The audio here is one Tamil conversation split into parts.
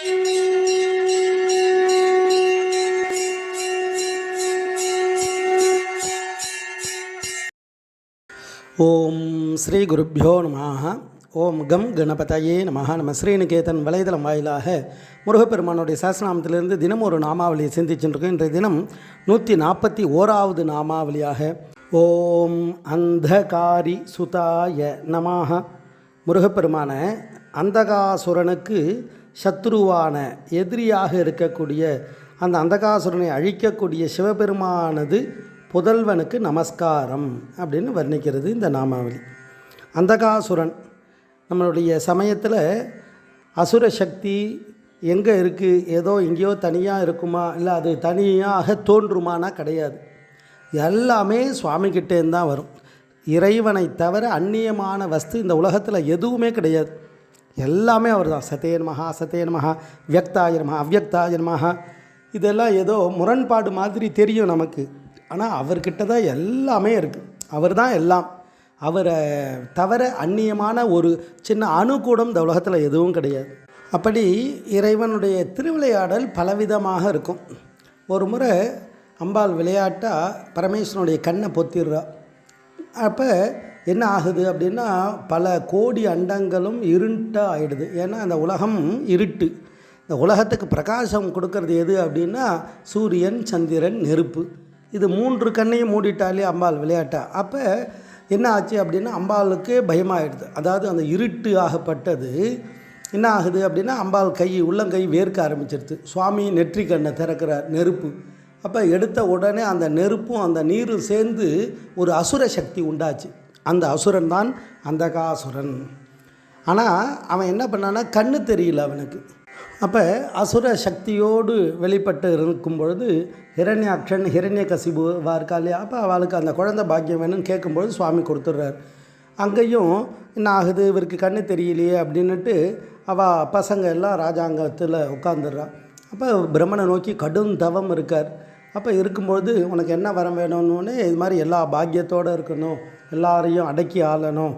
ஓம் ஸ்ரீ குருப்பியோ நமः ஓம் கம் கணபதையே நமः நம்ம ஸ்ரீநிகேதன் வலைதளம் வாயிலாக முருகப்பெருமானுடைய சாஸ்திரநாமத்திலிருந்து தினம் ஒரு நாமாவளியை சிந்திச்சுருக்கோம். இன்றைய தினம் நூற்றி நாற்பத்தி ஓராவது நாமாவளியாக ஓம் அந்தகாரி சுதாய நமாக முருகப்பெருமான அந்தகாசுரனுக்கு சத்ருவான எதிரியாக இருக்கக்கூடிய அந்த அந்தகாசுரனை அழிக்கக்கூடிய சிவபெருமானது புதல்வனுக்கு நமஸ்காரம் அப்படின்னு வர்ணிக்கிறது இந்த நாமாவளி. அந்தகாசுரன் நம்மளுடைய சமயத்தில் அசுர சக்தி எங்கே இருக்குது ஏதோ எங்கேயோ தனியாக இருக்குமா? இல்லை அது தனியாக தோன்றுமானா கிடையாது. எல்லாமே சுவாமிகிட்டேருந்து தான் வரும். இறைவனை தவிர அந்நியமான வஸ்து இந்த உலகத்தில் எதுவுமே கிடையாது. எல்லாமே அவர் தான் சத்தேன் மகா சத்தேன் மகா வியக்தாய மகா அவ்யக்தாய மகா இதெல்லாம் ஏதோ முரண்பாடு மாதிரி தெரியும் நமக்கு. ஆனால் அவர்கிட்ட தான் எல்லாமே இருக்குது அவர் தான் எல்லாம். அவரை தவிர அந்நியமான ஒரு சின்ன அணுக்கூடம் இந்த உலகத்தில் எதுவும் கிடையாது. அப்படி இறைவனுடைய திருவிளையாடல் பலவிதமாக இருக்கும். ஒரு முறை அம்பாள் விளையாட்டாக பரமேஸ்வரனுடைய கண்ணை பொத்திடுறா. அப்போ என்ன ஆகுது அப்படின்னா பல கோடி அண்டங்களும் இருட்டாக ஆகிடுது ஏன்னா அந்த உலகம் இருட்டு. இந்த உலகத்துக்கு பிரகாசம் கொடுக்கறது எது அப்படின்னா சூரியன் சந்திரன் நெருப்பு. இது மூன்று கண்ணையும் மூடிட்டாலே அம்பாள் விளையாட்டா? அப்போ என்ன ஆச்சு அப்படின்னா அம்பாளுக்கு பயமாகிடுது அதாவது அந்த இருட்டு ஆகப்பட்டது. என்ன ஆகுது அப்படின்னா அம்பாள் கை உள்ளங்கை வேர்க்க ஆரம்பிச்சிருது சுவாமி நெற்றி கண்ணை திறக்கிறார் நெருப்பு. அப்போ எடுத்த உடனே அந்த நெருப்பும் அந்த நீரும் சேர்ந்து ஒரு அசுர சக்தி உண்டாச்சு. அந்த அசுரன் தான் அந்தகாசுரன். ஆனால் அவன் என்ன பண்ணான்னா கண்ணு தெரியல அவனுக்கு. அப்போ அசுர சக்தியோடு வெளிப்பட்டு இருக்கும் பொழுது ஹிரண்யாட்சன் ஹிரண்ய கசிபு இருக்கா இல்லையா? அப்போ அவளுக்கு அந்த குழந்தை பாக்கியம் வேணும்னு கேட்கும்பொழுது சுவாமி கொடுத்துட்றார். அங்கேயும் என்ன ஆகுது? இவருக்கு கண்ணு தெரியலையே அப்படின்னுட்டு அவள் பசங்க எல்லாம் ராஜாங்கத்தில் உட்காந்துடுறான் அப்போ பிரம்மனை நோக்கி கடும் தவம் இருக்கார். அப்போ இருக்கும்பொழுது உனக்கு என்ன வரம் வேணும்னு? இது மாதிரி எல்லா பாக்கியத்தோடு இருக்கணும். எல்லாரையும் அடக்கி ஆளணும்.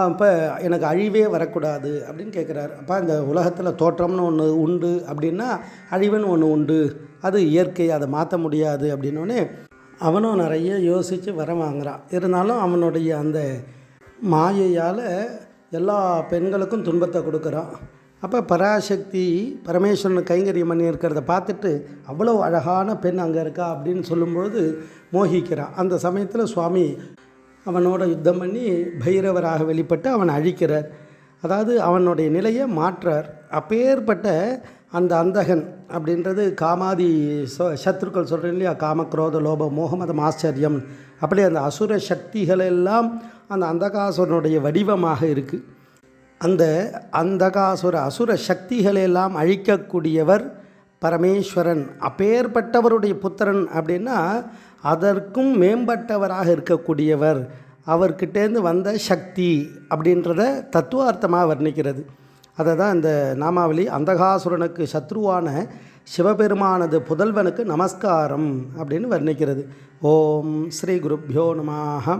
அப்போ எனக்கு அழிவே வரக்கூடாது அப்படின்னு கேட்குறாரு அப்போ இந்த உலகத்தில் தோற்றம்னு ஒன்று உண்டு அப்படின்னா அழிவுன்னு ஒன்று உண்டு. அது இயற்கை அதை மாற்ற முடியாது அப்படின்னோடனே அவனும் நிறைய யோசித்து வர வாங்குறான். இருந்தாலும் அவனுடைய அந்த மாயையால் எல்லா பெண்களுக்கும் துன்பத்தை கொடுக்குறான். அப்போ பராசக்தி பரமேஸ்வரன் கைங்கரியம் பண்ணி இருக்கிறத பார்த்துட்டு அவ்வளோ அழகான பெண் அங்கே இருக்கா அப்படின்னு சொல்லும்பொழுது மோகிக்கிறான். அந்த சமயத்தில் சுவாமி அவனோட யுத்தம் பண்ணி பைரவராக வெளிப்பட்டு அவன் அழிக்கிறார். அதாவது அவனுடைய நிலையை மாற்றார். அப்பேற்பட்ட அந்த அந்தகன் அப்படின்றது காமாதி சத்ருக்கள் சொல்கிறேன் இல்லையா? காமக்ரோத லோப மோகமதம் ஆச்சரியம் அப்படி அந்த அசுர சக்திகளெல்லாம் அந்த அந்தகாசுரனுடைய வடிவமாக இருக்குது அந்த அந்தகாசுர அசுர சக்திகளெல்லாம் அழிக்கக்கூடியவர் பரமேஸ்வரன். அப்பேற்பட்டவருடைய புத்திரன் அப்படின்னா அதற்கும் மேம்பட்டவராக இருக்கக்கூடியவர் அவர்கிட்டேருந்து வந்த சக்தி அப்படின்றத தத்துவார்த்தமாக வர்ணிக்கிறது. அதை தான் இந்த நாமாவளி அந்தகாசுரனுக்கு சத்ருவான சிவபெருமானது புதல்வனுக்கு நமஸ்காரம் அப்படின்னு வர்ணிக்கிறது. ஓம் ஸ்ரீ குருப்பியோ நமாக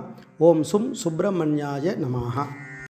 ஓம் சும் சுப்பிரமணியாய நமாக